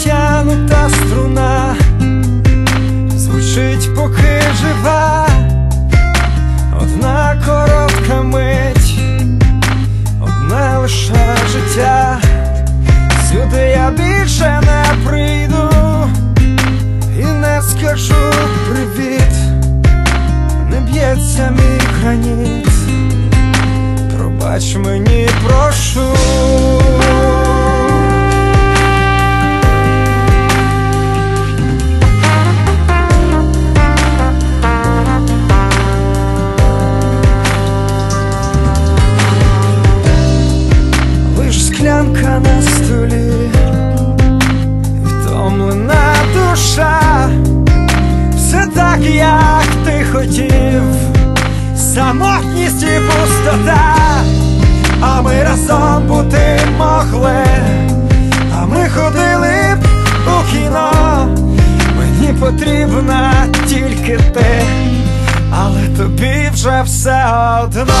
натянута струна, звучить, поки жива, одна коротка мить, одне лише життя, сюди я більше не прийду і не скажу привіт, не б'ється мій граніт, пробач мені, прошу. Разом бути могли, а ми ходили б у кіно, мені потрібна тільки ти, але тобі вже все одно.